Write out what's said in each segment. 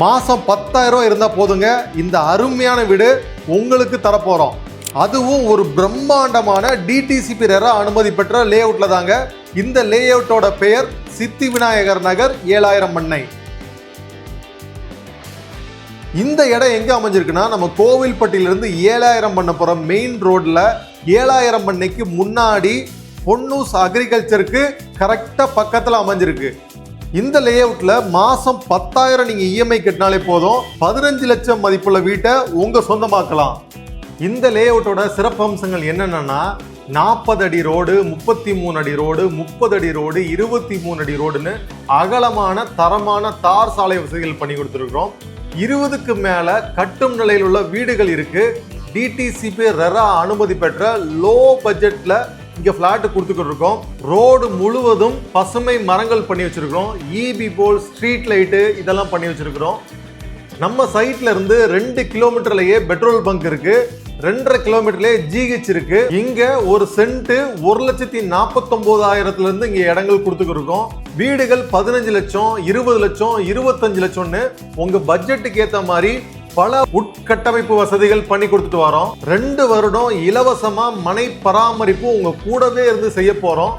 மாதம் பத்தாயிரம் இருந்தால் போதுங்க. இந்த அருமையான வீடு உங்களுக்கு தரப்போகிறோம் அதுவும் ஒரு பிரம்மாண்டமான டிடிசிபி ரெரா அனுமதி பெற்ற லே அவுட்டில் தாங்க. இந்த லே அவுட்டோட பெயர் சித்தி விநாயகர் நகர் ஏழாயிரம் மண்ணை. இந்த இடம் எங்கே அமைஞ்சிருக்குன்னா நம்ம கோவில்பட்டியிலிருந்து ஏழாயிரம் பண்ண போகிற மெயின் ரோட்டில் ஏழாயிரம் பண்ணைக்கு முன்னாடி பொன்னூஸ் அக்ரிகல்ச்சருக்கு கரெக்டாக பக்கத்தில் அமைஞ்சிருக்கு. இந்த லே அவுட்ல மாசம் பத்தாயிரம் நீங்க இஎம்ஐ கட்டினாலே போதும். பதினஞ்சு லட்சம் மதிப்புள்ள வீட்டை உங்க சொந்தமாக்கலாம். இந்த லே அவுட்டோட சிறப்பம்சங்கள் என்னென்னா நாற்பது அடி ரோடு முப்பத்தி மூணு அடி ரோடு முப்பது அடி ரோடு இருபத்தி மூணு அடி ரோடுன்னு அகலமான தரமான தார் சாலை வசதிகள் பண்ணி கொடுத்துருக்குறோம். இருபதுக்கு மேல கட்டும் நிலையில் உள்ள வீடுகள் இருக்கு. டிடிசிபி ரெரா அனுமதி பெற்ற லோ பட்ஜெட்ல இங்கே ஃப்ளாட்டு கொடுத்துக்கிட்டு இருக்கோம் ரோடு முழுவதும் பசுமை மரங்கள் பண்ணி வச்சிருக்கிறோம். இபி போல் ஸ்ட்ரீட் லைட்டு இதெல்லாம் பண்ணி வச்சிருக்கிறோம். நம்ம சைட்ல இருந்து ரெண்டு கிலோமீட்டர்லயே பெட்ரோல் பங்க் இருக்கு. ரெண்டரை கிலோமீட்டர்லயே ஜிஹெச் இருக்கு. இங்க ஒரு சென்ட் ஒரு லட்சத்தி நாற்பத்தொன்பதாயிரத்துல இருந்து இங்க இடங்கள் கொடுத்துக்கிருக்கோம் வீடுகள் பதினஞ்சு லட்சம் இருபது லட்சம் இருபத்தஞ்சு லட்சம்னு உங்க பட்ஜெட்டுக்கு ஏற்ற மாதிரி பல உட்கட்டமைப்பு வசதிகள் பண்ணி கொடுத்துட்டு வரோம். ரெண்டு வருடம் இலவசமா மனை பராமரிப்பு உங்க கூடவே இருந்து செய்ய போறோம்.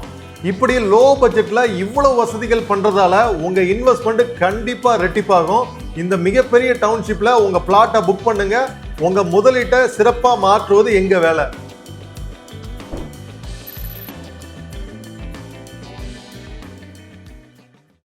இப்படி லோ பட்ஜெட்ல இவ்வளவு வசதிகள் பண்றதால உங்க இன்வெஸ்ட்மெண்ட் கண்டிப்பா ரெட்டிப்பாகும் இந்த மிகப்பெரிய டவுன்ஷிப்ல உங்க பிளாட்டை புக் பண்ணுங்க. உங்க முதலீட்டை சிறப்பா மாற்றுவது எங்க வேலை?